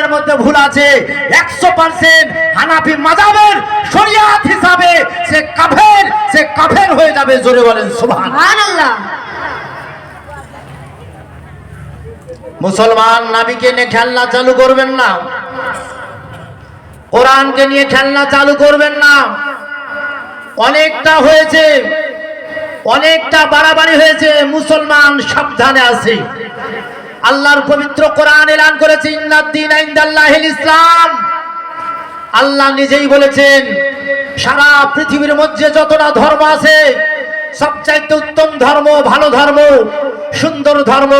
এর মধ্যে ভুল আছে। একশো পার্সেন্ট হানাফি মাজাবের শরিয়াত হিসাবে সে কাফের সে কাফের হয়ে যাবে জোরে বলেন সুবহানাল্লাহ। মুসলমান নাবিকে নিয়ে খেলনা চালু করবেন না। কোরআনকে নিয়ে খেলনা চালু করবেন না। অনেকটা হয়েছে অনেকটা বাড়াবাড়ি হয়েছে মুসলমান সাবধানে আছে। আল্লাহর পবিত্র কোরআন এলান করেছে ইসলাম। আল্লাহ নিজেই বলেছেন, সারা পৃথিবীর মধ্যে যতটা ধর্ম আছে, সবচাইতে উত্তম ধর্ম, ভালো ধর্ম, সুন্দর ধর্ম,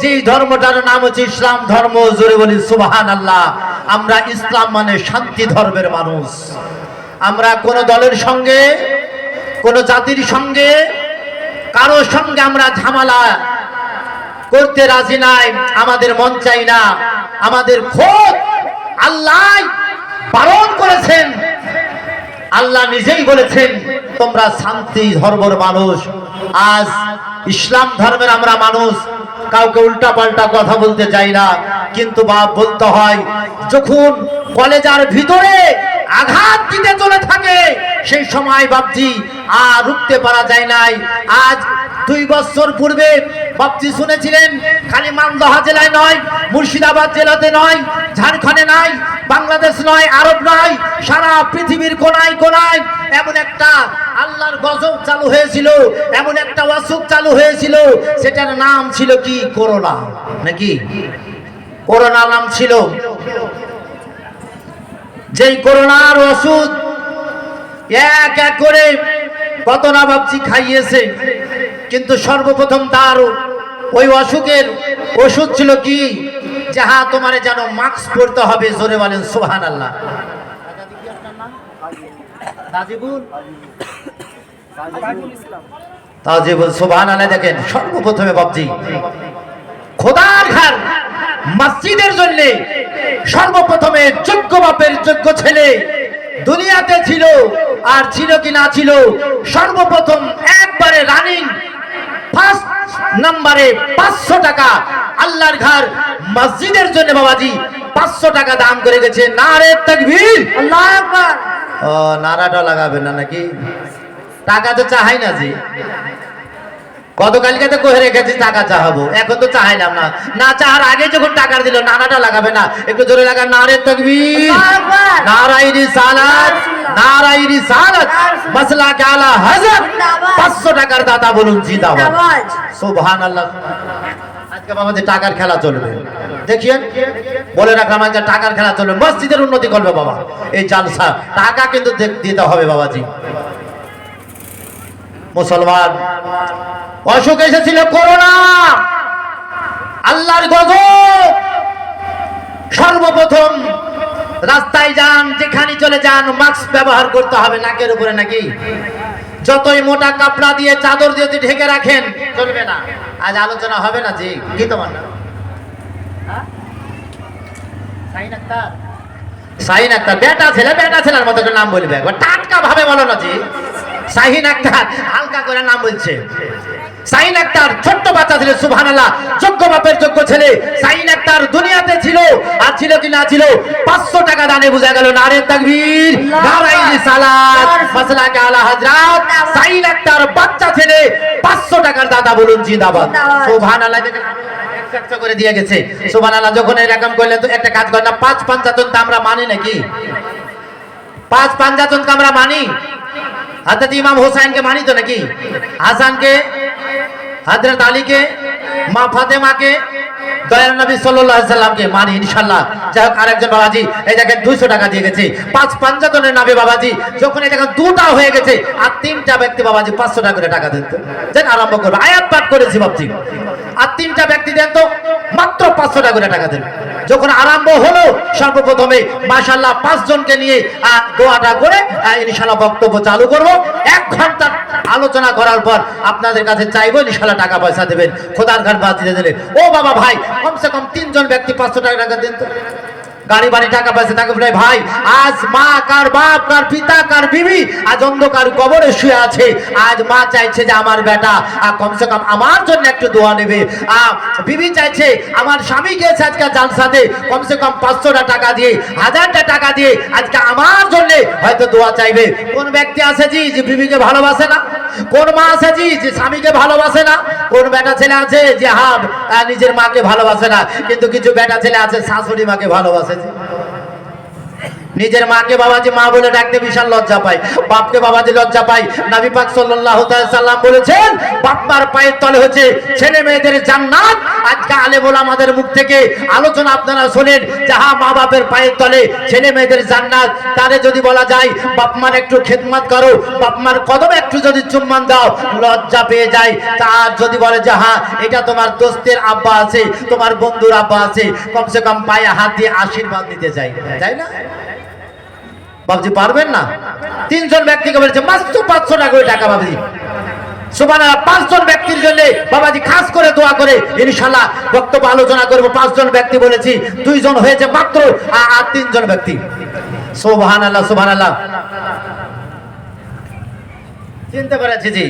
যেই ধর্মটার নাম হচ্ছে ইসলাম ধর্ম, জোরে বলি সুবাহান আল্লাহ আমরা ইসলাম মানে শান্তি ধর্মের মানুষ। আমরা কোন দলের সঙ্গে, কোন জাতির সঙ্গে, কারোর সঙ্গে আমরা ঝামেলা করতে রাজি নাই, আমাদের মন চাই না। আমাদের খোদ আল্লাহ পালন করেছেন। আল্লাহ নিজেই বলেছেন, তোমরা শান্তি, ধর্মের মানুষ। আজ ইসলাম ধর্মের আমরা মানুষ, কাউকে উল্টা পাল্টা কথা বলতে চাই না। কিন্তু বাপ বলতে হয়, যখন কলেজার ভিতরে আঘাত দিতে চলে থাকে, সেই সময় বাপজি, আর রুখতে পারা যায় নাই। আজ দুই বছর পূর্বে বাপজি শুনেছিলেন, খালি মালদহ জেলায় নয়, মুর্শিদাবাদ জেলাতে নয়, ঝাড়খণ্ডে নাই, বাংলাদেশ নয়, আরব নয়, সারা পৃথিবীর কোনায় কোনায় এমন একটা আল্লাহর গজব চালু হয়েছিল, এমন একটা অসুখ চালু হয়েছিল, সেটার নাম ছিল কি? করোনা, নাকি? করোনা নাম ছিল। যেই করোনার ওষুধ এক এক করে কত না ভাবছি খাইয়েছে। কিন্তু সর্বপ্রথম তার ওই অসুখের ওষুধ ছিল কি? যাহা তোমার যেন মাস্ক পরতে হবে, জোরে বলেন সোহান আল্লাহ দেখেন, সর্বপ্রথমে মসজিদের সর্বপ্রথমে ছেলে দুনিয়াতে ছিল আর ছিল কি না ছিল, সর্বপ্রথম একবারে রানিং নাম্বারে পাঁচশো টাকা। আল্লাহর ঘর মসজিদের জন্য বাবাজি পাঁচশো টাকা দাম করে গেছে। নারে তকবীর। ও নারাটা লাগাবে না নাকি? টাকা তো চাহাই না জি। গতকালকে তো কহে রেখেছি টাকা চাহাবো। এখন তো চাহাইলাম না। না চাহার আগে যখন টাকা দিল নানাটা লাগাবে না। একটু জোরে লাগা নারে তকবীর। আল্লাহু আকবার। নারাই রিসালাত মাসলা কালা হযরত 500 টাকার দাতা বলুন জিন্দাবাদ। সুবহানাল্লাহ। আজকে আমাদের টাকার খেলা চলবে দেখিয়েন বলে রাখলাম আজকে টাকার খেলা চলবে মসজিদের উন্নতি করবে বাবা। এই জালসা টাকা কিন্তু দিতে হবে বাবাজি। মুসলমান অসুখ এসেছিল করোনা। আল্লাহর গজব। সর্বপ্রথম রাস্তায় যান যেখানে চলে যান মাস্ক ব্যবহার করতে হবে নাকের উপরে নাকি? যতই মোটা কাপড়া দিয়ে চাদর দিয়ে যদি ঢেকে রাখেন চলবে না। আজ আলোচনা হবে না জি কি তোমার নাম? হ্যাঁ? শাহিন আক্তার বেটা ছেলে বেটা ছেলের মতো নাম বলবে। টাটকা ভাবে বলো না জি। শাহিন আক্তার হালকা করে নাম বলছে। সাইন আক্তার ছোট্ট বাচ্চা ছিল সুবহানাল্লাহ। যোগ্য বাপের যোগ্য ছেলে। সাইন আক্তার দুনিয়াতে ছিল আর ছিল কি না ছিল পাঁচশো টাকা দানে বোঝা গেল নারে তাকবীর। নারাই সালাত মাসলা কে আলা হযরত। সাইন আক্তার বাচ্চা ছেলে পাঁচশো টাকার দাদা বলুন জিন্দাবাদ। একশো করে দিয়ে গেছে। সুবহানাল্লাহ যখন এরকম করলেন তো একটা কাজ করেন না পাঁচ পাঞ্চাতন তো আমরা মানি নাকি? পাঁচ পাঞ্জাতনকে আমরা মানি? হাজরত ইমাম হোসাইনকে মানি তো নাকি? হাসানকে হজরত আলীকে, মা ফাতেমাকে, দয়াল নবী সাল্লামকে মানি ইনশাল্লাহ যাই হোক, আরেকজন বাবাজি, এই জায়গায় দুইশো টাকা দিয়ে গেছে। পাঁচ পাঞ্জাতনের নামে বাবাজি, যখন এই জায়গায় দুটা হয়ে গেছে, আর তিনটা ব্যক্তি বাবাজি 500 টাকা করে টাকা দিতে। যেন আরম্ভ করবে। আয়াত পাঠ করেছি বাবজি আর তিনটা ব্যক্তি দেন তো মাত্র 500 টাকা করে টাকা দেন। যখন আরম্ভ হলো, সর্বপ্রথমে মাসাল্লাহ পাঁচ জনকে নিয়ে দোয়াটা করে ইনশাল্লাহ বক্তব্য চালু করব। এক ঘণ্টা আলোচনা করার পর আপনাদের কাছে চাইব ইনশাল্লাহ টাকা পয়সা দেবেন, খোদার ঘাট বাদ দিয়ে দিলেন। ও বাবা ভাই, কমসে কম তিনজন ব্যক্তি পাঁচশো টাকা টাকা দেন তো। গাড়ি বাড়ি টাকা পয়সা থাকে বলে ভাই আজ মা কার বাপ কার পিতা কার বিবি আজ অন্ধকার কবরে শুয়ে আছে। আজ মা চাইছে যে আমার বেটা আহ, কমসে কম আমার জন্য একটু দোয়া নেবে। বিবি চাইছে আমার স্বামী গিয়েছে আজকে জালসাতে কমসে কম পাঁচশোটা টাকা দিয়ে হাজারটা টাকা দিয়ে আজকে আমার জন্য হয়তো দোয়া চাইবে। কোন ব্যক্তি আছে জি যে বিবিকে ভালোবাসে না? কোন মা আছে জি যে স্বামীকে ভালোবাসে না? কোন বেটা ছেলে আছে যে হ্যাঁ আহ, নিজের মাকে ভালোবাসে না? কিন্তু কিছু বেটা ছেলে আছে শাশুড়ি মাকে ভালোবাসে। নিজের মাকে বাবাজি মা বলে ডাকতে বিশাল লজ্জা পায়। বাপকে বাবাজি লজ্জা পায়। নবী পাক সাল্লাল্লাহু তাআলা সাল্লাম বলেছেন বাপ্পার পায়ের তলে হচ্ছে ছেলে মেয়েদের জান্নাত। আজকে আলেমুল আমাদের মুখ থেকে আলোচনা আপনারা শোনেন, যাহা মা বাপের পায়ের তলে ছেলে মেয়েদের জান্নাত, তারে যদি বলা যায় বাপমার একটু খেদমত করো বাপমার কদমে একটু যদি চুম্বন দাও, লজ্জা পেয়ে যায়। তার যদি বলে যে হ্যাঁ এটা তোমার দোস্তের আব্বা আছে, তোমার বন্ধুর আব্বা আছে, কমসে কম পায়ে হাত দিয়ে আশীর্বাদ দিতে চাই। তাই না? বাবজি, পারবেন না? তিনজন ব্যক্তিকে বলেছে, মাত্র পাঁচশো টাকা করে টাকা বাবজি। পাঁচজন ব্যক্তির জন্য বাবাজি খাস করে করে ব্যক্তি বলেছি, দুইজন হয়েছে মাত্র আর তিনজন ব্যক্তি। পেরেছি জি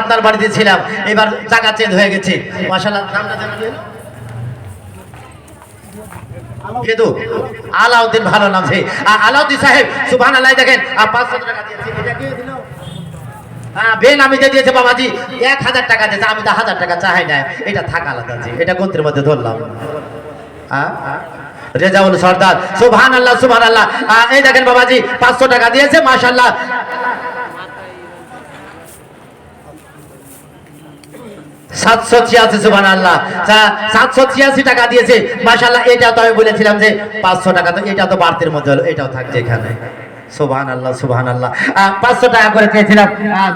আপনার বাড়িতে ছিলাম, এবার জায়গা চেঞ্জ হয়ে গেছে। মাসাল্লাহ কেদু আলাউদ্দিন ভালো নাম সে আলাউদ্দিন সাহেব সুবহান আল্লাহ দেখেন, আর পাঁচশো টাকা দিয়েছে। এটা কে দিল? হ্যাঁ বেন আমি যে দিয়েছে বাবাজি, এক হাজার টাকা দিয়েছে, আমি তো হাজার টাকা চাই না এটা থাক আলাদা এটা গোত্রের মধ্যে ধরলাম। হ্যাঁ? রেজাউল সর্দার সুবহান আল্লাহ সুবহান আল্লাহ এই দেখেন বাবাজি, পাঁচশো টাকা দিয়েছে মাশাল্লাহ সাতশো ছিয়াশি সুবান আল্লাহ সাতশো ছিয়াশি টাকা দিয়েছে মাসাল্লাহ এটা তো আমি বলেছিলাম যে পাঁচশো টাকা তো এটা তো বাড়তির মধ্যে হলো এটাও থাকছে এখানে। সুবাহ আল্লাহ সুবাহ আল্লাহ পাঁচশো টাকা করে চেয়েছিলাম আহ, দু-